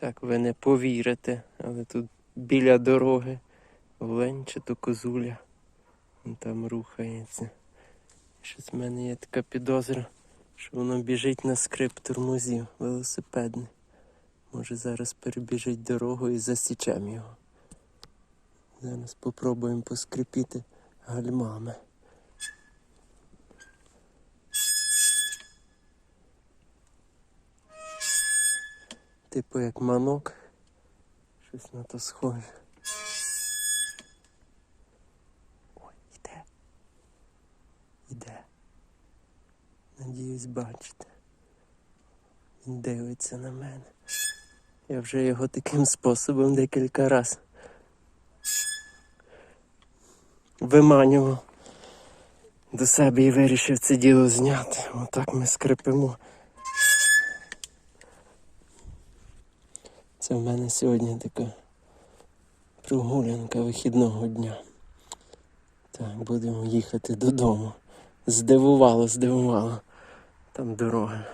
Так, ви не повірите, але тут біля дороги олень козуля. Там рухається. Щось в мене є така підозра, що воно біжить на скрип тормозів велосипедний. Може зараз перебіжить дорогу і засічемо його. Зараз попробуємо поскрипіти гальмами. Типу як манок. Щось на то схоже. Ой, іде. Іде. Надіюсь, бачите. Він дивиться на мене. Я вже його таким способом декілька разів виманював до себе і вирішив це діло зняти. Отак ми скрипимо. Це в мене сьогодні така прогулянка вихідного дня. Так, будемо їхати додому. Здивувало, здивувало. Там дорога